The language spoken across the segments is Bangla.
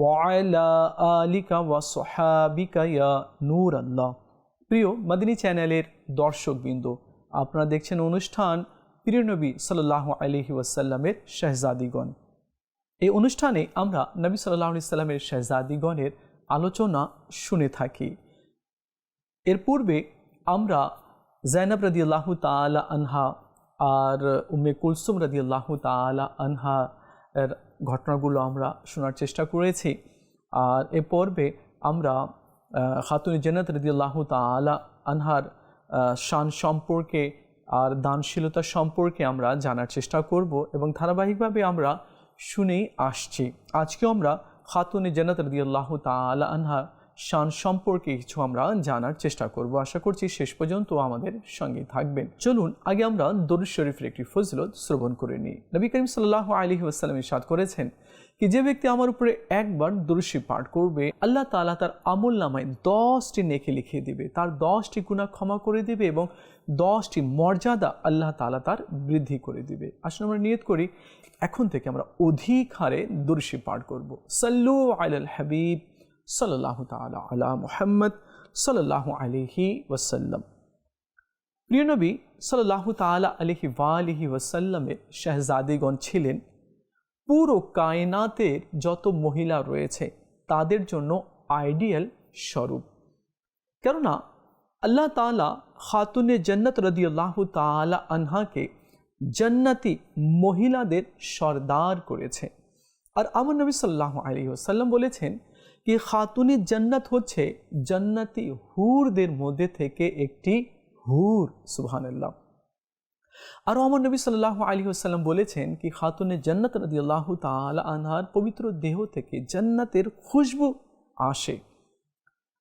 ওয়াইলা আলিকা ওয়া নূর আল্লাহ প্রিয় মাদিনী চ্যানেলের দর্শকবৃন্দ, আপনারা দেখছেন অনুষ্ঠান প্রিয় নবী সাল্লাহ আলহি ওয়াসাল্লামের শেহজাদিগণ। এই অনুষ্ঠানে আমরা নবী সাল্লাহ আলি সাল্লামের শেহজাদিগণের আলোচনা শুনে থাকি। এর পূর্বে আমরা জাইনাব রদি আল্লাহ তালা আনহা আর উম্মে কুলসুম রদি আল্লাহ তালা আনহা এর ঘটনাগুলো আমরা শোনার চেষ্টা করেছি। আর এ পর্বে আমরা খাতুন জেনাত রদিয়াল্লাহ তালা আনহার শান সম্পর্কে আর দানশীলতা সম্পর্কে আমরা জানার চেষ্টা করব এবং ধারাবাহিকভাবে আমরা শুনেই আসছি। আজকে আমরা খাতুনি জেনাত রদিয়াল্লাহ তালা আনহার শান সম্পর্কে কিছু আমরা জানার চেষ্টা করব। আশা করছি শেষ পর্যন্ত আমাদের সঙ্গে থাকবেন। চলুন, আগে আমরা দরুদ শরীফের একটি ফজলত শ্রবণ করে নিই। নবী করিম সাল্লাহ আলী আসসালাম ইসাদ করেছেন কি, যে ব্যক্তি আমার উপরে একবার দরুশি পাঠ করবে, আল্লাহ তালা তার আমল নামায় দশটি নেখে লিখিয়ে দিবে। তার দশটি গুণা ক্ষমা করে দিবে এবং দশটি মর্যাদা আল্লাহ তালা তার বৃদ্ধি করে দিবে। আসলে আমরা নিয়ত করি, এখন থেকে আমরা অধিক হারে দরুশি পাঠ করব। সাল্লু আল হাবিব। সাল্লাহ তালা আলা মুহাম্মদ সাল্লাহ আলহি ওয়াসাল্লাম। প্রিয় নবী সাল্লাহ তালা আলহি ওয়ালিহি ওয়াসাল্লামের শাহজাদিগণ ছিলেন। পুরো কায়নাতের যত মহিলা রয়েছে, তাদের জন্য আইডিয়াল স্বরূপ। কেননা, আল্লাহ তালা খাতুনে জন্নত রদিয়াল্লাহ তালা আনহাকে জন্নতি মহিলাদের সর্দার করেছে। আর আমার নবী সাল্লাহ আলী ওসাল্লাম বলেছেন কি খাতুনি জান্নাত হচ্ছে জান্নাতি হুরদের মধ্যে থেকে একটি হুর, সুবহানাল্লাহ। আরও আমার নবী সাল্লাহ আলী আসাল্লাম বলেছেন কি খাতুনে জান্নাত রদি আল্লাহ তালা আনহার পবিত্র দেহ থেকে জান্নাতের খুশবু আসে।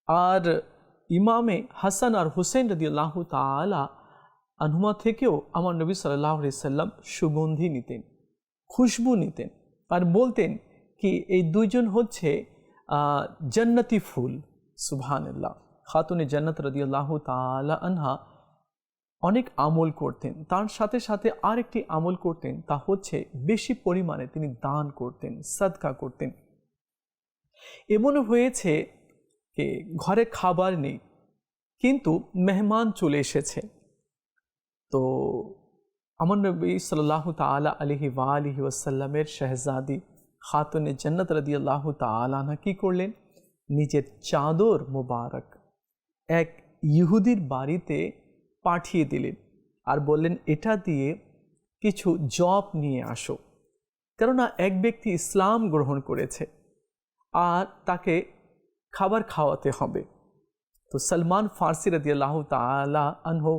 আর ইমামে হাসান আর হুসেন রদি আল্লাহ তালা আনহুমা থেকেও আমার নবী সাল্লাহ সাল্লাম সুগন্ধি নিতেন, খুশবু নিতেন। আর বলতেন কি এই দুইজন হচ্ছে জন্নতি ফুল, সুবহানাল্লাহ। খাতুনে জান্নাত রদিয়াল্লাহ তালা আনহা অনেক আমল করতেন। তার সাথে সাথে আরেকটি আমল করতেন, তা হচ্ছে বেশি পরিমাণে তিনি দান করতেন, সদকা করতেন। এমনও হয়েছে যে ঘরে খাবার নেই, কিন্তু মেহমান চলে এসেছে। তো আমার নবী সাল্লাহ তালা আলহি ওয়া আলহি ওয়াসাল্লামের শাহজাদি খাতুনে জন্নত রদি আল্লাহ তালানা কী করলেন নিজের চাদর মোবারক এক ইহুদির বাড়িতে পাঠিয়ে দিলেন আর বললেন এটা দিয়ে কিছু জব নিয়ে আসো কেননা এক ব্যক্তি ইসলাম গ্রহণ করেছে আর তাকে খাবার খাওয়াতে হবে তো সলমান ফার্সি রদি আল্লাহ তালা আনহো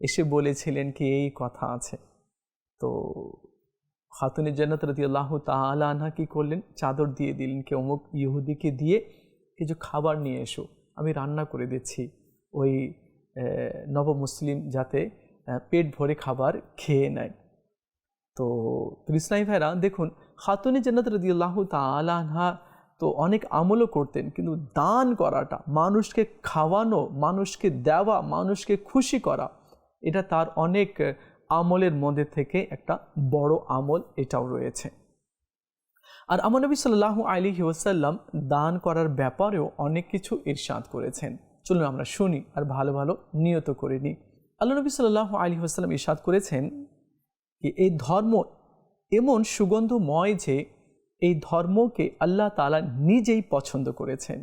এসে বলেছিলেন কি এই কথা আছে তো খাতুনে জন্নত রদি আল্লাহ তালা কী করলেন, চাদর দিয়ে দিলেন কে অমুক ইহুদিকে দিয়ে কিছু খাবার নিয়ে এসো, আমি রান্না করে দিচ্ছি। ওই নব মুসলিম যাতে পেট ভরে খাবার খেয়ে নেয়। তো ইসলামী ভাইরা, দেখুন, খাতুনে জন্নত রদি আল্লাহ তালা তো অনেক আমলও করতেন, কিন্তু দান করাটা, মানুষকে খাওয়ানো, মানুষকে দেওয়া, মানুষকে খুশি করা, এটা তার অনেক আমলের মধ্যে থেকে একটা বড় আমল এটাও রয়েছে। আর আমার নবী সাল্লাহ আলী ওসাল্লাম দান করার ব্যাপারেও অনেক কিছু ইরশাদ করেছেন। চলুন আমরা শুনি আর ভালো ভালো নিয়ত করে নিই। আল্লাহ নবী সাল্লাহ আলী ওসাল্লাম ইরশাদ করেছেন যে, এই ধর্ম এমন সুগন্ধময় যে, এই ধর্মকে আল্লাহ তালা নিজেই পছন্দ করেছেন।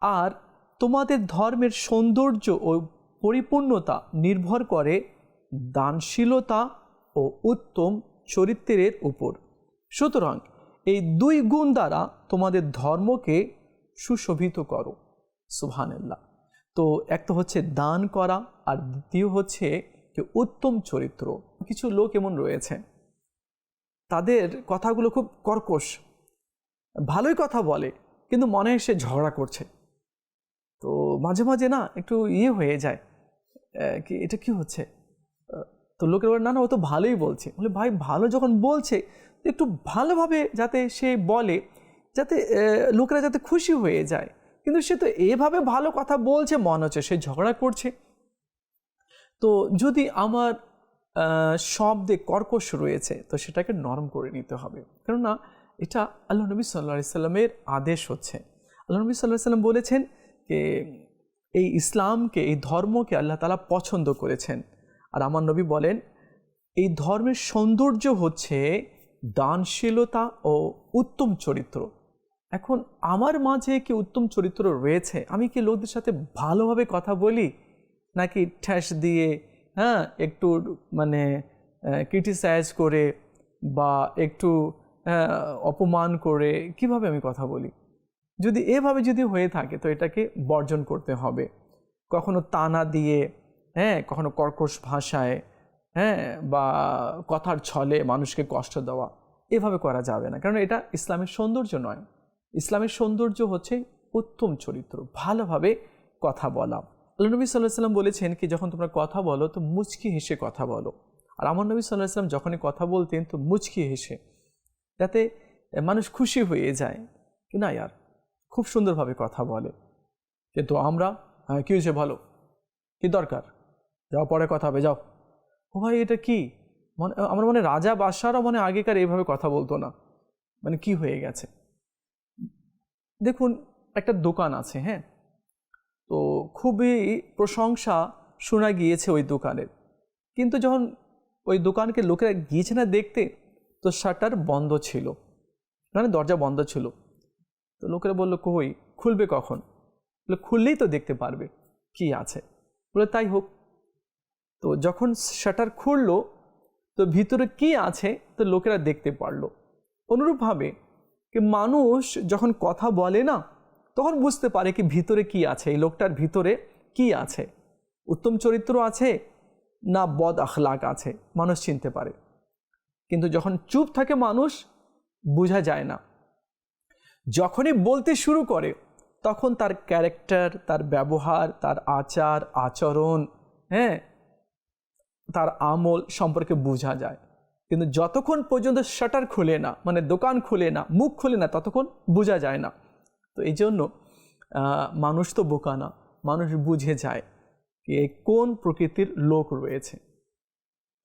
আর তোমাদের ধর্মের সৌন্দর্য ও পরিপূর্ণতা নির্ভর করে দানশীলতা ও উত্তম চরিত্রের উপর। সুতরাং এই দুই গুণ দ্বারা তোমাদের ধর্মকে সুশোভিত করো। সুবহানাল্লাহ। তো এক তো হচ্ছে দান করা, আর দ্বিতীয় হচ্ছে যে উত্তম চরিত্র। কিছু লোক এমন রয়েছে, তাদের কথাগুলো খুব কর্কশ, ভালোই কথা বলে, কিন্তু মনে হয় সে ঝগড়া করছে। তো মাঝে মাঝে না একটু ইয়ে হয়ে যায় কি, এটা কি হচ্ছে? তো লোকের বলে, না না, ও তো ভালোই বলছে। বলে, ভাই, ভালো যখন বলছে একটু ভালোভাবে যাতে সে বলে, যাতে লোকেরা যাতে খুশি হয়ে যায়। কিন্তু সে তো এভাবে ভালো কথা বলছে, মনে হচ্ছে সে ঝগড়া করছে। তো যদি আমার শব্দে কর্কশ রয়েছে, তো সেটাকে নরম করে নিতে হবে। কেননা, এটা আল্লাহ নবী সাল্লা সাল্লামের আদেশ হচ্ছে। আল্লাহ নবী সাল্লাহ সাল্লাম বলেছেন যে, এই ইসলামকে, এই ধর্মকে আল্লাহ তালা পছন্দ করেছেন। আর আমার নবী বলেন, এই ধর্মের সৌন্দর্য হচ্ছে দানশীলতা ও উত্তম চরিত্র। এখন আমার মাঝে কি উত্তম চরিত্র রয়েছে? আমি কি লোকদের সাথে ভালোভাবে কথা বলি? নাকি ঠ্যাস দিয়ে হ্যাঁ একটু মানে ক্রিটিসাইজ করে বা একটু অপমান করে কীভাবে আমি কথা বলি? যদি এভাবে যদি হয়ে থাকে, তো এটাকে বর্জন করতে হবে। কখনো তানা দিয়ে হ্যাঁ কখনো কর্কশ ভাষায় হ্যাঁ বা কথার ছলে মানুষকে কষ্ট দেওয়া, এভাবে করা যাবে না। কারণ এটা ইসলামের সৌন্দর্য নয়। ইসলামের সৌন্দর্য হচ্ছে উত্তম চরিত্র, ভালোভাবে কথা বলা। আল্লাহ নবী সাল্লাহ সাল্লাম বলেছেন কি, যখন তোমরা কথা বলো, তো মুচকি হেসে কথা বলো। আর আমার নবী সাল্লাহ সাল্লাম যখনই কথা বলতেন, তো মুচকি হেসে, যাতে মানুষ খুশি হয়ে যায়। কি না ইয়ার, খুব সুন্দরভাবে কথা বলে। কিন্তু আমরা হ্যাঁ কী হয়েছে ভালো কি দরকার? যাও, পরে কথা হবে, যাও। ও ভাই, এটা কি? মানে আমার মনে রাজা বাদশাহরা মানে আগেকার এইভাবে কথা বলতো না। মানে কি হয়ে গেছে? দেখুন, একটা দোকান আছে হ্যাঁ? তো খুবই প্রশংসা শোনা গিয়েছে ওই দোকানের। কিন্তু যখন ওই দোকানকে লোকেরা গিয়েছে না দেখতে, তো শাটার বন্ধ ছিল। মানে দরজা বন্ধ ছিল। তো লোকেরা বলল, কই, খুলবে কখন? বলে, খুললেই তো দেখতে পারবে। কি আছে? বলে, তাই হোক তো যখন শাটার খুললো, তো ভিতরে কি আছে, তো লোকেরা দেখতে পারল। অনুরূপভাবে কি মানুষ যখন কথা বলে না, তখন বুঝতে পারে কি ভিতরে কি আছে, এই লোকটার ভিতরে কি আছে। উত্তম চরিত্র আছে না বদ আখলাক আছে, মানুষ চিনতে পারে। কিন্তু যখন চুপ থাকে মানুষ, বোঝা যায় না। যখনই বলতে শুরু করে, তখন তার ক্যারেক্টার তার ব্যবহার, তার আচার, আচরণ হ্যাঁ তার আমল সম্পর্কে বোঝা যায়। কিন্তু যতক্ষণ পর্যন্ত শাটার খুলে না মানে দোকান খুলে না, মুখ খুলে না, ততক্ষণ বোঝা যায় না। তো এই জন্য মানুষ তো বোকা না, মানুষ বুঝে যায় যে কোন প্রকৃতির লোক রয়েছে।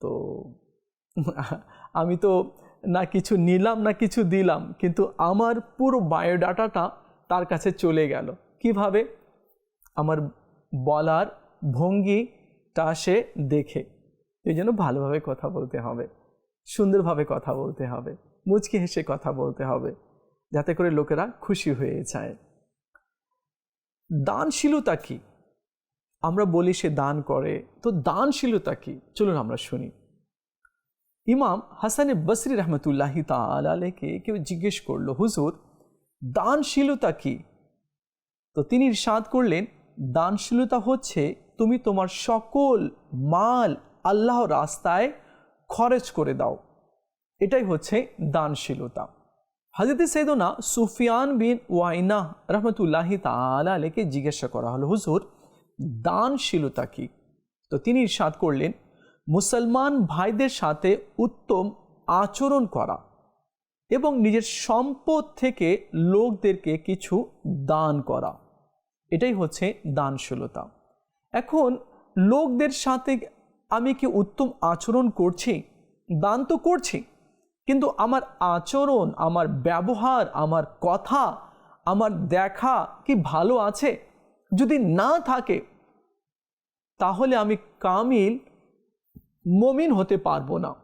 তো আমি তো না কিছু নিলাম, না কিছু দিলাম, কিন্তু আমার পুরো বায়োডাটাটা তার কাছে চলে গেল। কীভাবে? আমার বলার ভঙ্গিটা সে দেখে। এই জন্য ভালোভাবে কথা বলতে হবে, সুন্দরভাবে কথা বলতে হবে, মুচকে হেসে কথা বলতে হবে, যাতে করে লোকেরা খুশি হয়ে যায়। দানশীলতা কি? আমরা বলি সে দান করে, তো দানশীলতা কি? চলুন আমরা শুনি। ইমাম হাসানে বসরি রহমতুল্লাহি তালাকে কেউ জিজ্ঞেস করল, হুজুর, দানশীলতা কি? তো তিনি সাদ করলেন, দানশীলতা হচ্ছে তুমি তোমার সকল মাল আল্লাহ রাস্তায় খরচ করে দাও। এটাই হচ্ছে দানশীলতা। হাজরত সৈদনা সুফিয়ান বিন ওয়াইনা রহমতুল্লাহি তালা আলীকে জিজ্ঞাসা করা হলো, হুজুর, দানশীলতা কি? তো তিনি ইরশাদ করলেন, মুসলমান ভাইদের সাথে উত্তম আচরণ করা এবং নিজের সম্পদ থেকে লোকদেরকে কিছু দান করা। এটাই হচ্ছে দানশীলতা। এখন লোকদের সাথে আমি কি উত্তম আচরণ করছি? দান তো করছি। কিন্তু আমার আচরণ, আমার ব্যবহার, আমার কথা, আমার দেখা কি ভালো আছে? যদি না থাকে, তাহলে আমি কামিল, মমিন হতে পারব না।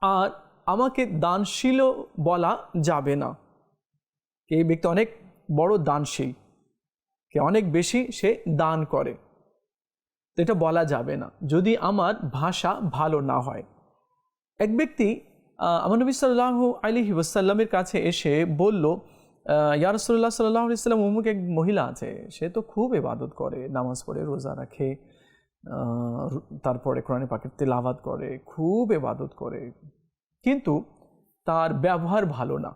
আর আমাকে দানশীল বলা যাবে না। এই ব্যক্তি অনেক বড় দানশীল। কে অনেক বেশি সে দান করে। এটা বলা যাবে না, যদি আমার ভাষা ভালো না হয়। এক ব্যক্তি আমার নবী সাল্লাহ আলী ওসাল্লামের কাছে এসে বলল ইয়ারসল্লাহ সাল্লাহ ইসলাম অমুক এক মহিলা আছে, সে তো খুব এবাদত করে, নামাজ পড়ে, রোজা রাখে তারপরে কোরআনে পাখির তেলাবাদ করে, খুব এবাদত করে। কিন্তু তার ব্যবহার ভালো না।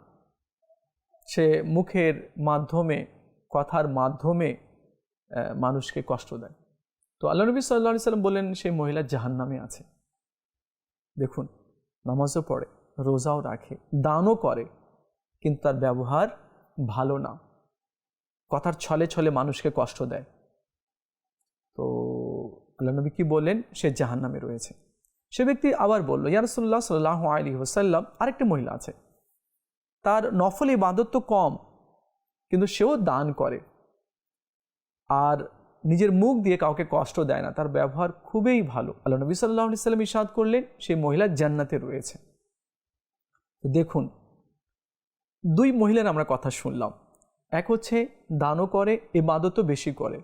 সে মুখের মাধ্যমে, কথার মাধ্যমে মানুষকে কষ্ট দেয়। তো আল্লাহ নবী সাল্লাহ সাল্লাম বললেন, সেই মহিলা জাহান্নামে আছে। দেখুন, নামাজও পড়ে, রোজাও রাখে, দানও করে, কিন্তু তার ব্যবহার ভালো না। কথার ছলে ছলে মানুষকে কষ্ট দেয়। তো আল্লাহ নবী কি বললেন? সে জাহান্নামে রয়েছে। সে ব্যক্তি আবার বলল ইয়ারসুল্লাহ সাল্লাহ আলী ওসাল্লাম আরেকটি মহিলা আছে। তার নফল ইবাদত তো কম, কিন্তু সেও দান করে। আর নিজের মুখ দিয়ে কাউকে কষ্ট দেয় না, তার ব্যবহার খুবই ভালো। আল্লাহ নবী সাল্লাহ সাল্লাম ইসাদ করলেন, সেই মহিলা জান্নাতে রয়েছে। দেখুন, দুই মহিলার আমরা কথা শুনলাম। এক হচ্ছে, দানও করে, ইবাদতও বেশি করে।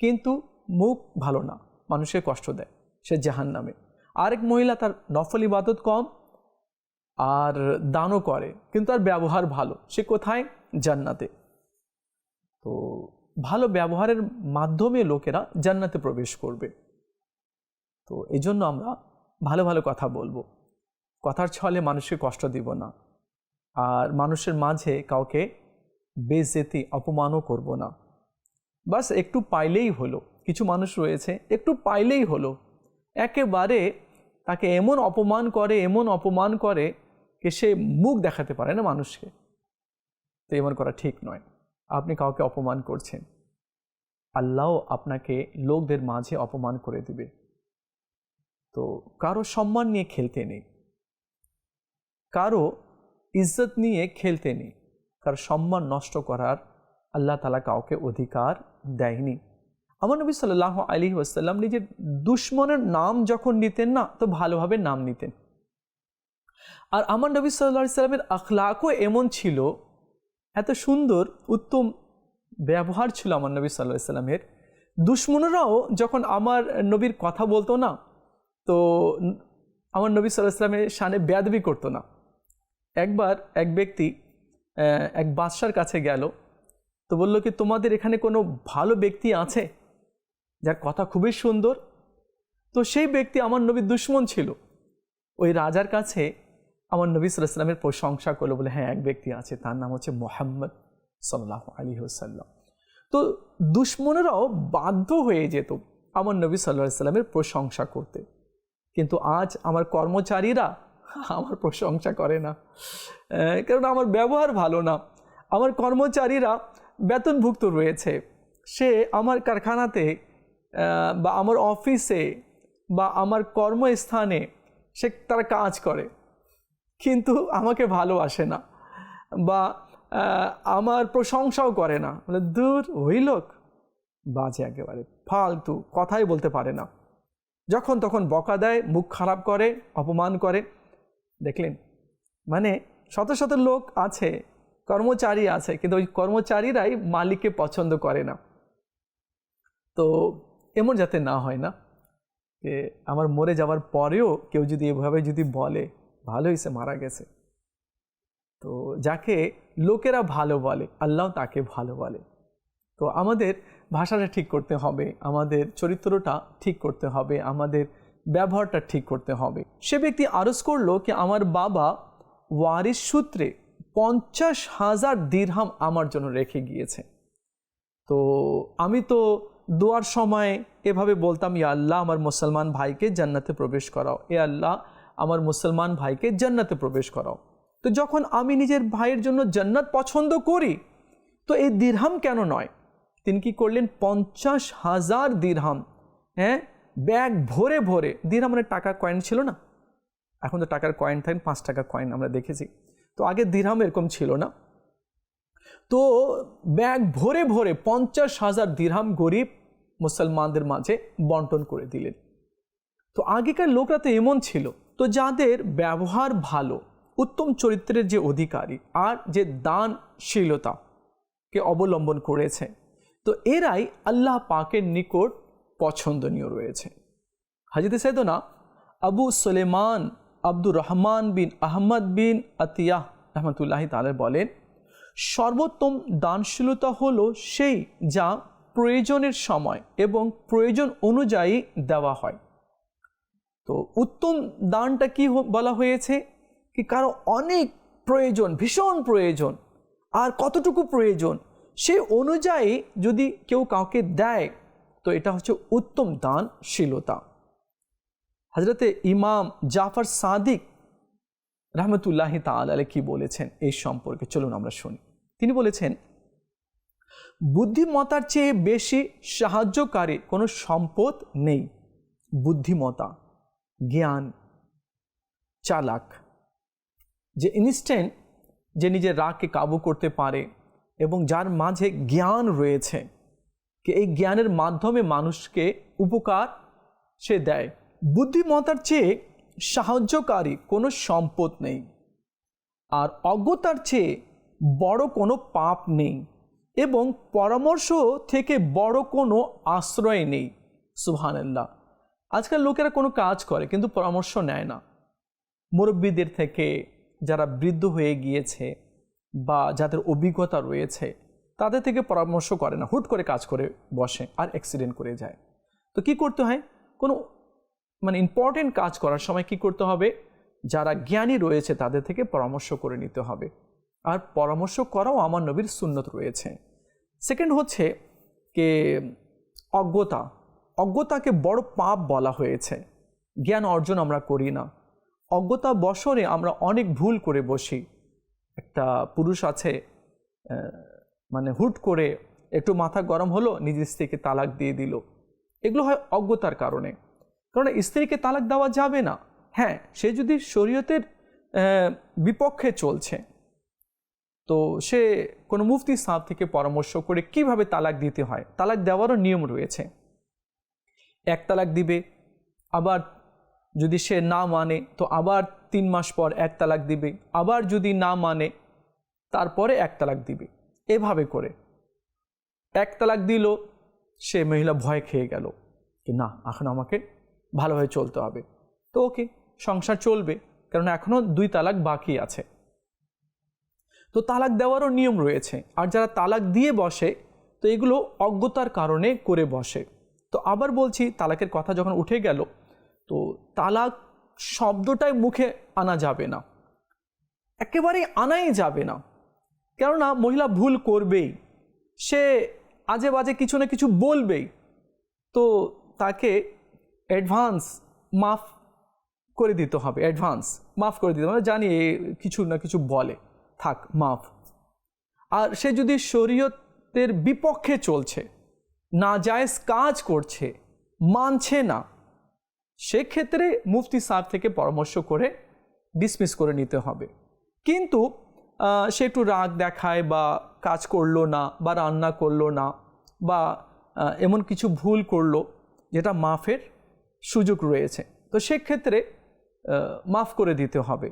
কিন্তু মুখ ভালো না, মানুষকে কষ্ট দেয়, সে জাহান নামে আরেক মহিলা তার নফল ইবাদত কম, আর দানও করে, কিন্তু তার ব্যবহার ভালো। সে কোথায়? জান্নাতে। তো ভালো ব্যবহারের মাধ্যমে লোকেরা জান্নাতে প্রবেশ করবে। তো এই জন্য আমরা ভালো ভালো কথা বলব। কথার ছলে মানুষকে কষ্ট দিব না। আর মানুষের মাঝে কাউকে বেজেতি অপমানও করব না। বাস একটু পাইলেই হলো। কিছু মানুষ রয়েছে, একটু পাইলেই হলো। একেবারে তাকে এমন অপমান করে, এমন অপমান করে, যে সে মুখ দেখাতে পারে না মানুষকে। তো এমন করা ঠিক নয়। আপনি কাউকে অপমান করছেন। আল্লাহ আপনাকে লোকদের মাঝে অপমান করে দিবে। তো কারও সম্মান নিয়ে খেলতে নেই। কারও ইজ্জত নিয়ে খেলতে নেই। কারও সম্মান নষ্ট করার আল্লাহ তালা কাউকে অধিকার দেয়নি। আমার নবী সাল্লাহ আলী ওয়াসাল্লাম নিজের দুশ্মনের নাম যখন নিতেন না, তো ভালোভাবে নাম নিতেন। আর আমার নবী সাল্লাহ সাল্লামের আখলাকও এমন ছিল এত সুন্দর, উত্তম ব্যবহার ছিল আমার নবী সাল্লাহ সাল্লামের। দুশ্মনরাও যখন আমার নবীর কথা বলতো না, তো আমার নবী সাল্লাহ ইসলামের সানে বেয়াদবি করতো না। একবার এক ব্যক্তি এক বাদশার কাছে গেল, তো বলল কি, তোমাদের এখানে কোনো ভালো ব্যক্তি আছে? যার কথা খুবই সুন্দর? তো সেই ব্যক্তি আমার নবীর দুশ্মন ছিল। ওই রাজার কাছে আমার নবী সাল্লামের প্রশংসা করল বলে হ্যাঁ এক ব্যক্তি আছে, তার নাম হচ্ছে মোহাম্মদ সাল্লাহ আলী সাল্লাম তো দুশ্মনেরাও বাধ্য হয়ে যেত আমার নবী সাল্লাহ সাল্লামের প্রশংসা করতে। কিন্তু আজ আমার কর্মচারীরা আমার প্রশংসা করে না। কারণ আমার ব্যবহার ভালো না। আমার কর্মচারীরা বেতনভুক্ত রয়েছে। সে আমার কারখানাতে বা আমার অফিসে, বা আমার কর্মস্থানে সে তারা কাজ করে। কিন্তু আমাকে ভালোবাসে না বা আমার প্রশংসাও করে না। বলে দূর ওই লোক বাজে একেবারে, ফালতু, কথাই বলতে পারে না। যখন তখন বকা দেয়, মুখ খারাপ করে, অপমান করে। দেখলেন? মানে শত শত লোক আছে, কর্মচারী আছে, কিন্তু ওই কর্মচারীরাই মালিককে পছন্দ করে না। তো এমন যাতে না হয় না, যে আমার মরে যাওয়ার পরেও কেউ যদি এভাবে যদি বলে ভালো হয়েছে, মারা গেছে। তো যাকে লোকেরা ভালো বলে, আল্লাহ তাকে ভালো বলে। তো আমাদের ভাষাটা ঠিক করতে হবে, আমাদের চরিত্রটা ঠিক করতে হবে, আমাদের ব্যবহারটা ঠিক করতে হবে। সে ব্যক্তি আরজ করল কি, আমার বাবা ওয়ারিস সূত্রে পঞ্চাশ হাজার দীর্হাম আমার জন্য রেখে গিয়েছে। তো আমি তো দোয়ার সময় এভাবে বলতাম, ইয়া আল্লাহ, আমার মুসলমান ভাইকে জান্নাতে প্রবেশ করাও। এ আল্লাহ আমার মুসলমান ভাইকে জান্নাতে প্রবেশ করাও। তো যখন আমি নিজের ভাইয়ের জন্য জান্নাত পছন্দ করি, তো এই দীর্হাম কেন নয়? তিনি কি করলেন? পঞ্চাশ হাজার দীর্হাম হ্যাঁ? ব্যাগ ভরে ভরে, দীর্হাম মানে টাকা কয়েন ছিল না? এখন তো টাকার কয়েন থাকেন পাঁচ টাকা কয়েন আমরা দেখেছি। তো আগে দীর্হাম এরকম ছিল না। তো ব্যাগ ভরে ভরে পঞ্চাশ হাজার দীর্হাম গরিব মুসলমানদের মাঝে বন্টন করে দিলেন। তো আগেকার লোকরা তো এমন ছিল। তো যাদের ব্যবহার ভালো, উত্তম চরিত্রের যে অধিকারী আর যে দানশীলতাকে অবলম্বন করেছে, তো এরাই আল্লাহ পাকের নিকট পছন্দনীয় রয়েছে। হাজিতে সাইদনা Abu Sulaiman Abdur Rahman bin Ahmad bin Atiyah রহমতুল্লাহ তালে বলেন, সর্বোত্তম দানশীলতা হলো সেই যা প্রয়োজনের সময় এবং প্রয়োজন অনুযায়ী দেওয়া হয়। তো উত্তম দানটা কি বলা হয়েছে? কি কারও অনেক প্রয়োজন, ভীষণ প্রয়োজন, আর কতটুকু প্রয়োজন? সেই অনুযায়ী যদি কেউ কাউকে দেয়, তো এটা হচ্ছে উত্তম দানশীলতা। হজরতে ইমাম জাফর সাদিক রহমতুল্লাহি তালে কি বলেছেন এই সম্পর্কে? চলুন আমরা শুনি। তিনি বলেছেন বুদ্ধিমতার চেয়ে বেশি সাহায্যকারী কোনো সম্পদ নেই। বুদ্ধিমতা জ্ঞান, চালাক, যে ইনস্ট্যান্ট যে নিজের রাগকে কাবু করতে পারে এবং যার মাঝে জ্ঞান রয়েছে, কি এই জ্ঞানের মাধ্যমে মানুষকে উপকার সে দেয়। বুদ্ধিমতার চেয়ে সাহায্যকারী কোনো সম্পদ নেই। আর অজ্ঞতার চেয়ে বড় কোনো পাপ নেই এবং পরামর্শ থেকে বড় কোনো আশ্রয় নেই। সুহানাল্লাহ আজকাল লোকেরা কোনো কাজ করে, কিন্তু পরামর্শ নেয় না। মুরব্বীদের থেকে যারা বৃদ্ধ হয়ে গিয়েছে বা যাদের অভিজ্ঞতা রয়েছে, তাদের থেকে পরামর্শ করে না। হুট করে কাজ করে বসে আর অ্যাক্সিডেন্ট করে যায়। তো কি করতে হয়? কোনো মানে ইম্পর্টেন্ট কাজ করার সময় কি করতে হবে? যারা জ্ঞানী রয়েছে, তাদের থেকে পরামর্শ করে নিতে হবে। আর পরামর্শ করাও আমার নবীর সুন্নত রয়েছে। সেকেন্ড হচ্ছে কে, অজ্ঞতা। অজ্ঞতাকে বড় পাপ বলা হয়েছে। জ্ঞান অর্জন আমরা করি না। অজ্ঞতা বছরে আমরা অনেক ভুল করে বসি। একটা পুরুষ আছে মানে হুট করে একটু মাথা গরম হলো নিজের স্ত্রীকে তালাক দিয়ে দিল। এগুলো হয় অজ্ঞতার কারণে। কারণ স্ত্রীকে তালাক দেওয়া যাবে না। হ্যাঁ সে যদি শরীয়তের বিপক্ষে চলছে, তো সে কোনো মুফতি সাহ থেকে পরামর্শ করে কীভাবে তালাক দিতে হয়? তালাক দেওয়ারও নিয়ম রয়েছে। এক তালাক দিবে, আবার যদি সে না মানে তো আবার তিন মাস পর এক তালাক দিবে, আবার যদি না মানে তারপরে এক তালাক দিবে। এভাবে করে। এক তালাক দিল, সে মহিলা ভয় খেয়ে গেল যে, না, এখন আমাকে ভালোভাবে চলতে হবে। তো ওকে, সংসার চলবে কারণ এখনও দুই তালাক বাকি আছে। তো তালাক দেওয়ারও নিয়ম রয়েছে। আর যারা তালাক দিয়ে বসে, তো এগুলো অজ্ঞতার কারণে করে বসে। তো আবার বলছি, তালাকের কথা যখন উঠে গেল, তো তালাক শব্দটাই মুখে আনা যাবে না। একেবারেই আনাই যাবে না। কেননা মহিলা ভুল করবেই। সে আজে বাজে কিছু না কিছু বলবেই। তো তাকে অ্যাডভান্স মাফ করে দিতে হবে অ্যাডভান্স মাফ করে দিতে হবে। জানি কিছু না কিছু বলে, থাক, মাফ। আর সে যদি শরীয়তের বিপক্ষে চলছে না জায়েজ কাজ করছে, মানছে না। সেক্ষেত্রে মুফতি সাহেব থেকে পরামর্শ করে ডিসমিস করে নিতে হবে। কিন্তু সে একটু রাগ দেখায় বা কাজ করল না বা রান্না করল না বা এমন কিছু ভুল করল, যেটা মাফের সুযোগ রয়েছে। তো সেক্ষেত্রে মাফ করে দিতে হবে।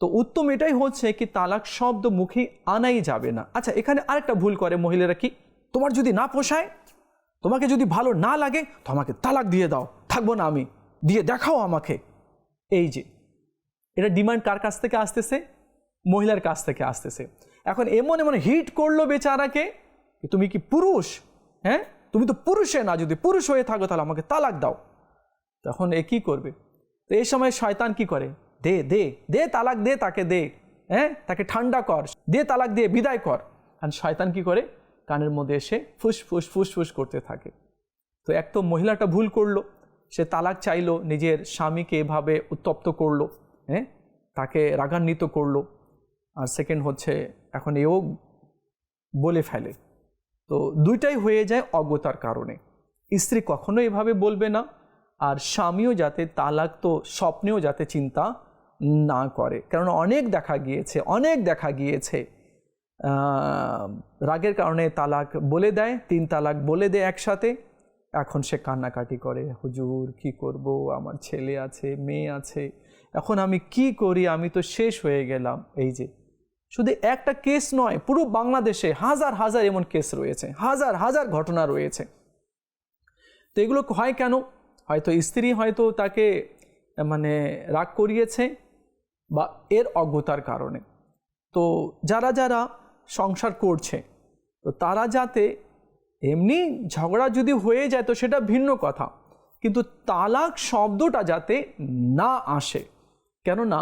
তো উত্তম এটাই হচ্ছে কি, তালাক শব্দ মুখে আনাই যাবে না। আচ্ছা এখানে আরেকটা ভুল করে মহিলারা কি? তোমার যদি না পোষায়, তোমাকে যদি ভালো না লাগে, তো আমাকে তালাক দিয়ে দাও। থাকব না আমি। দিয়ে দেখাও আমাকে। এই যে, এটা ডিমান্ড কার কাছ থেকে আসতেছে? মহিলার কাছ থেকে আসতেছে। এখন এমন এমন হিট করল বেচারাকে তুমি কি পুরুষ? হ্যাঁ? তুমি তো পুরুষে না, যদি পুরুষ হয়ে থাকো তাহলে আমাকে তালাক দাও। তখন এ কী করবে? তো এই সময় শয়তান কি করে? দে দে দে তালাক দে তাকে দে। হ্যাঁ? তাকে ঠান্ডা কর। দে তালাক দিয়ে বিদায় কর। আর শয়তান কি করে? কানের মধ্যে এসে ফুস ফুস ফুস ফুস করতে থাকে। তো এক তো মহিলাটা ভুল করল, সে তালাক চাইলো, নিজের স্বামীকে এভাবে উত্তপ্ত করল হ্যাঁ? তাকে রাগান্বিত করল। আর সেকেন্ড হচ্ছে, এখন এও বলে ফেলে। তো দুইটাই হয়ে যায় অজ্ঞতার কারণে। স্ত্রী কখনো এভাবে বলবে না, আর স্বামীও যাতে তালাক তো স্বপ্নেও যাতে চিন্তা না করে। কারণ অনেক দেখা গিয়েছে, অনেক দেখা গিয়েছে। রাগের কারণে তালাক বলে দেয়, তিন তালাক বলে দেয় একসাথে। এখন সে কান্নাকাটি করে, হুজুর, কি করব? আমার ছেলে আছে, মেয়ে আছে, এখন আমি কি করি? আমি তো শেষ হয়ে গেলাম। এই যে, শুধু একটা কেস নয়, পুরো বাংলাদেশে হাজার হাজার এমন কেস রয়েছে, হাজার হাজার ঘটনা রয়েছে। তো এগুলো হয় কেন? হয়তো স্ত্রী হয়তো তাকে মানে রাগ করিয়েছে বা এর অজ্ঞতার কারণে। তো যারা যারা সংসার করছে। তো তারা যাতে এমনি ঝগড়া যদি হয়ে যায়, তো সেটা ভিন্ন কথা। কিন্তু তালাক শব্দটা যাতে না আসে, কেননা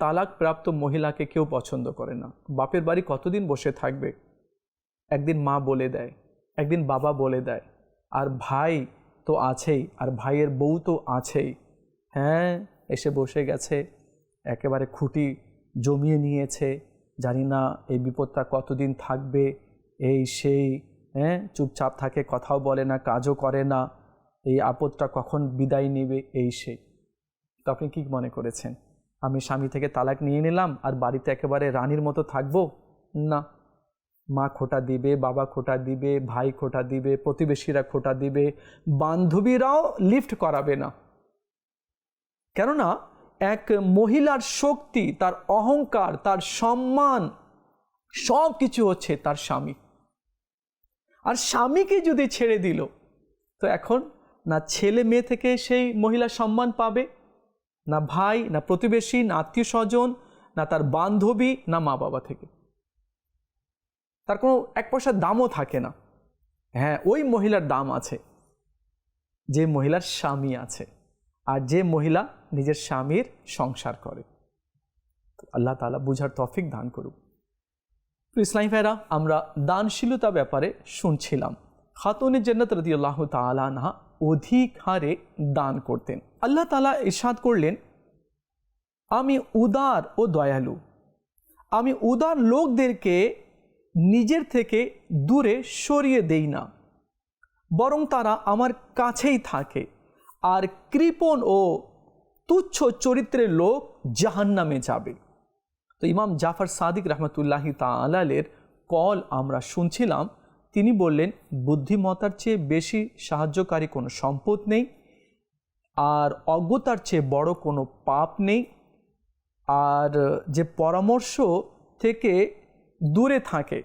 তালাক প্রাপ্ত মহিলাকে কেউ পছন্দ করে না। বাপের বাড়ি কতদিন বসে থাকবে? একদিন মা বলে দেয়, একদিন বাবা বলে দেয়, আর ভাই তো আছেই, আর ভাইয়ের বউ তো আছেই। হ্যাঁ এসে বসে গেছে, একেবারে খুঁটি জমিয়ে নিয়েছে জানি না এই বিপদটা কতদিন থাকবে, এই সেই হ্যাঁ চুপচাপ থাকে, কথাও বলে না, কাজও করে না, এই আপদটা কখন বিদায় নেবে, এই সেই। তো আপনি কী মনে করেছেন? আমি স্বামী থেকে তালাক নিয়ে নিলাম আর বাড়িতে একেবারে রানীর মতো থাকব? না। মা খোটা দিবে, বাবা খোটা দিবে, ভাই খোটা দিবে, প্রতিবেশীরা খোটা দিবে, বান্ধবীরাও লিফট করাবে না। কেননা এক মহিলার শক্তি, তার অহংকার, তার সম্মান সব কিছু হচ্ছে তার স্বামী। আর স্বামীকে যদি ছেড়ে দিল, তো এখন না ছেলে মেয়ে থেকে সেই মহিলা সম্মান পাবে, না ভাই, না প্রতিবেশী, না আত্মীয় স্বজন, না তার বান্ধবী, না মা বাবা থেকে। তার কোনো এক পয়সার দামও থাকে না। হ্যাঁ ওই মহিলার দাম আছে। যে মহিলার স্বামী আছে। আর যে মহিলা নিজের স্বামীর সংসার করে। আল্লাহ তালা বুঝার তফিক দান করুক। ইসলাম ভাইরা আমরা দানশীলতা ব্যাপারে শুনছিলাম। খাতুন জন্নত রদি তালানহা অধিক হারে দান করতেন। আল্লাহ তালা ইরশাদ করলেন, আমি উদার ও দয়ালু। আমি উদার লোকদেরকে নিজের থেকে দূরে সরিয়ে দেই না। বরং তারা আমার কাছেই থাকে। আর কৃপণ ও তুচ্ছ চরিত্রের লোক জাহান্নামে যাবে। তো ইমাম জাফর সাদিক রহমতুল্লাহি তালের কল আমরা শুনছিলাম, তিনি বললেন বুদ্ধিমতার চেয়ে বেশি সাহায্যকারী কোনো সম্পদ নেই, আর অজ্ঞতার চেয়ে বড় কোনো পাপ নেই, আর যে পরামর্শ থেকে দূরে থাকে।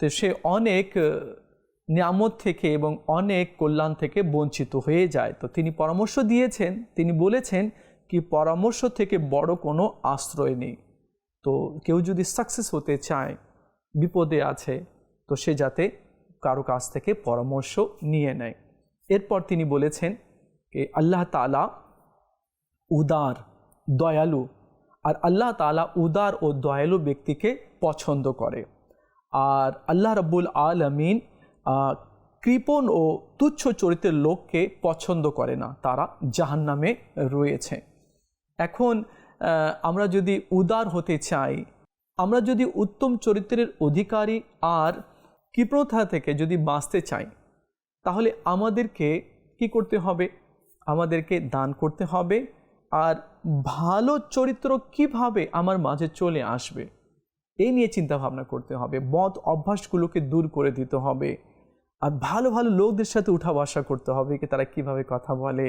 তো সে অনেক নিয়ামত থেকে এবং অনেক কল্যাণ থেকে বঞ্চিত হয়ে যায়। তো তিনি পরামর্শ দিয়েছেন, তিনি বলেছেন কি পরামর্শ থেকে বড় কোনো আশ্রয় নেই। তো কেউ যদি সাকসেস হতে চায়, বিপদে আছে, তো সে যাতে কারও কাছ থেকে পরামর্শ নিয়ে নেয়। এরপর তিনি বলেছেন যে আল্লাহ তালা উদার, দয়ালু, আর আল্লাহ তালা উদার ও দয়ালু ব্যক্তিকে পছন্দ করে। আর আল্লাহ রব্বুল আলমিন কৃপণ ও তুচ্ছ চরিত্রের লোককে পছন্দ করে না। তারা জাহান নামে রয়েছে। এখন আমরা যদি উদার হতে চাই, আমরা যদি উত্তম চরিত্রের অধিকারী আর কৃপণতা থেকে যদি বাঁচতে চাই, তাহলে আমাদেরকে কি করতে হবে? আমাদেরকে দান করতে হবে। আর ভালো চরিত্র কীভাবে আমার মাঝে চলে আসবে? এই নিয়ে চিন্তা ভাবনা করতে হবে। বদ অভ্যাসগুলোকে দূর করে দিতে হবে। আর ভালো ভালো লোকদের সাথে উঠা বসা করতে হবে কি তারা কীভাবে কথা বলে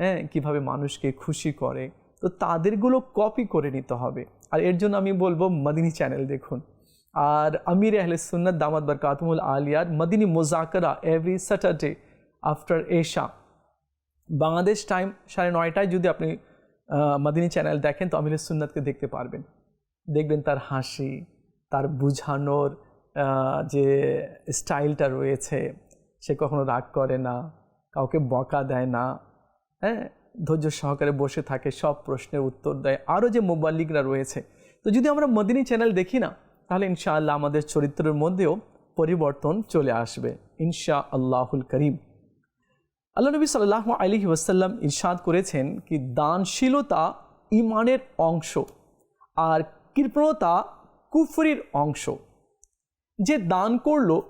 হ্যাঁ কীভাবে মানুষকে খুশি করে। তো তাদেরগুলো কপি করে নিতে হবে। আর এর জন্য আমি বলব মদিনী চ্যানেল দেখুন। আর আমির আহলে সুন্নত দামাদ বরকাতমুল আলিয়ার মদিনী মোজাকরা এভরি স্যাটারডে আফটার এশা বাংলাদেশ টাইম সাড়ে নয়টায় যদি আপনি মদিনী চ্যানেল দেখেন, তো আমির সুন্নাতকে দেখতে পারবেন। দেখবেন তার হাসি, তার বুঝানোর যে স্টাইলটা রয়েছে, সে কখনো রাগ করে না, কাউকে বকা দেয় না হ্যাঁ? ধৈর্য সহকারে বসে থাকে, সব প্রশ্নের উত্তর দেয়। আরও যে মোবাল্লিকরা রয়েছে। তো যদি আমরা মদিনী চ্যানেল দেখি না, তাহলে ইনশাআল্লাহ আমাদের চরিত্রের মধ্যেও পরিবর্তন চলে আসবে ইনশা আল্লাহুল করিম। আল্লাহ নবী সাল্লাহ আলী ওয়াসাল্লাম ইরশাদ করেছেন কি, দানশীলতা ইমানের অংশ আর কৃপণতা কুফরির অংশ। যে দান করল,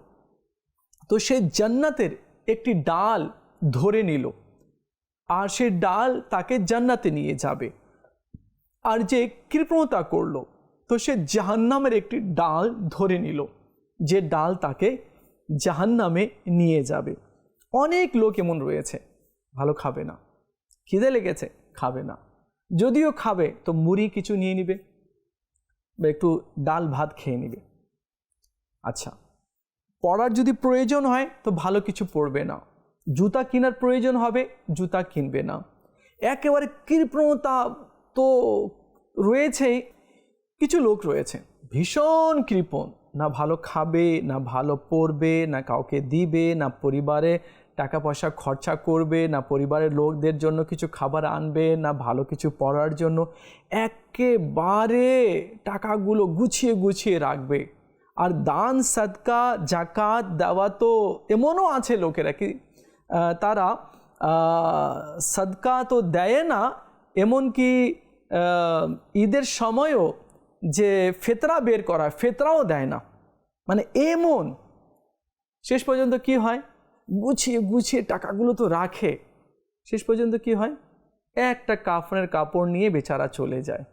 তো সে জান্নাতের একটি ডাল ধরে নিল। আর সে ডাল তাকে জান্নাতে নিয়ে যাবে। আর যে কৃপণতা করল, তো সে জাহান্নামের একটি ডাল ধরে নিল, যে ডাল তাকে জাহান্নামে নিয়ে যাবে। অনেক লোক এমন রয়েছে, ভালো খাবে না, খিদে লেগেছে, খাবে না। যদিও খাবে, তো মুড়ি কিছু নিয়ে নিবে বা একটু ডাল ভাত খেয়ে নিবে। আচ্ছা পড়ার যদি প্রয়োজন হয় তো ভালো কিছু পড়বে না। জুতা কেনার প্রয়োজন হবে, জুতা কিনবে না। একেবারে কৃপণতা তো রয়েছেই, কিছু লোক রয়েছে। ভীষণ কৃপণ, না ভালো খাবে, না ভালো পড়বে, না কাউকে দিবে, না পরিবারে টাকা পয়সা খরচা করবে, না পরিবারের লোকদের জন্য কিছু খাবার আনবে, না ভালো কিছু পড়ার জন্য। একেবারে টাকাগুলো গুছিয়ে গুছিয়ে রাখবে। আর দান, সাদকা জাকাত দেওয়া তো এমনও আছে লোকেরা কি তারা সাদকা তো দেয় না, এমনকি ঈদের সময়ও যে ফেতরা বের করা ফেতরাও দেয় না। মানে এমন। শেষ পর্যন্ত কি হয়? গুছিয়ে গুছিয়ে টাকাগুলো তো রাখে। শেষ পর্যন্ত কি হয়? একটা কাফনের কাপড় নিয়ে বেচারা চলে যায়।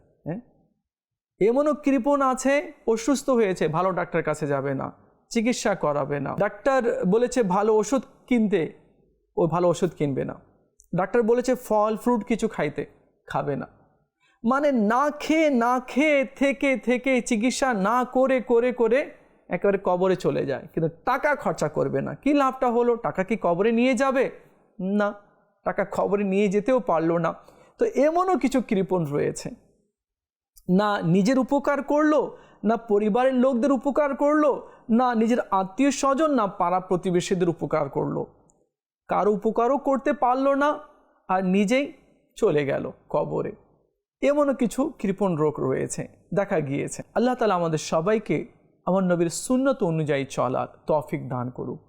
এমনও কৃপণ আছে অসুস্থ হয়েছে, ভালো ডাক্তার কাছে যাবে না, চিকিৎসা করাবে না। ডাক্তার বলেছে ভালো ওষুধ কিনতে, ও ভালো ওষুধ কিনবে না। ডাক্তার বলেছে ফল, ফ্রুট কিছু খাইতে খাবে না। মানে না খেয়ে না খেয়ে থেকে থেকে চিকিৎসা না করে করে করে একেবারে কবরে চলে যায়। কিন্তু টাকা খরচা করবে না। কি লাভটা হলো? টাকা কি কবরে নিয়ে যাবে? না। টাকা খবরে নিয়ে যেতেও পারল না। তো এমনও কিছু কৃপণ রয়েছে। না নিজের উপকার করল, না পরিবারের লোকদের উপকার করল, না নিজের আত্মীয় স্বজন, না পাড়া প্রতিবেশীদের উপকার করল। কারও উপকারও করতে পারল না আর নিজেই চলে গেল কবরে। এমনও কিছু কৃপণ রোগ রয়েছে, দেখা গিয়েছে। আল্লাহ তালা আমাদের সবাইকে আমার নবীর সুন্নত অনুযায়ী চলার তফিক দান করুক।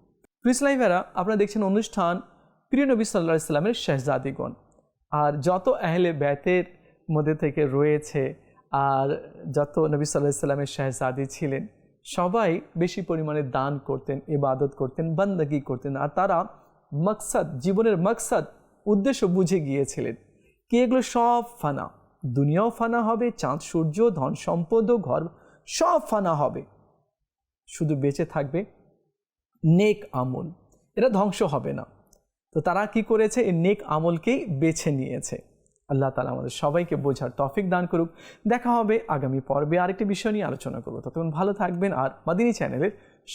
প্রিসলাই ভাইরা আপনারা দেখছেন অনুষ্ঠান প্রিয় নবী সাল্লাহ ইসলামের শেহজাদিগণ আর যত আহলে ব্যাতের মধ্যে থেকে রয়েছে আর যত নবী সাল্লাহ শেহজাদি ছিলেন, সবাই বেশি পরিমাণে দান করতেন, ইবাদত করতেন, বান্দাগি করতেন। আর তারা মকসাদ, জীবনের মকসাদ, উদ্দেশ্য বুঝে গিয়েছিলেন কি এগুলো সব ফানা। দুনিয়াও ফানা হবে, চাঁদ, সূর্য, ধন, সম্পদ ঘর, সব ফানা হবে। শুধু বেঁচে থাকবে নেক আমল, এটা ধ্বংস হবে না। তো তারা কি করেছে? এই নেক আমলকেই বেছে নিয়েছে। আল্লাহ তালা আমাদের সবাইকে বোঝার তফিক দান করুক। দেখা হবে আগামী পর্বে আরেকটি বিষয় নিয়ে আলোচনা করব। ততক্ষণ ভালো থাকবেন আর মাদিনী চ্যানেলের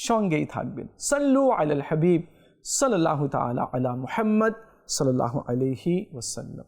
সঙ্গেই থাকবেন। সাল্লু আল হাবিব সাল্লাহ তালা আলা মুহাম্মদ সাল্লাহ আলহি ওসাল্লাম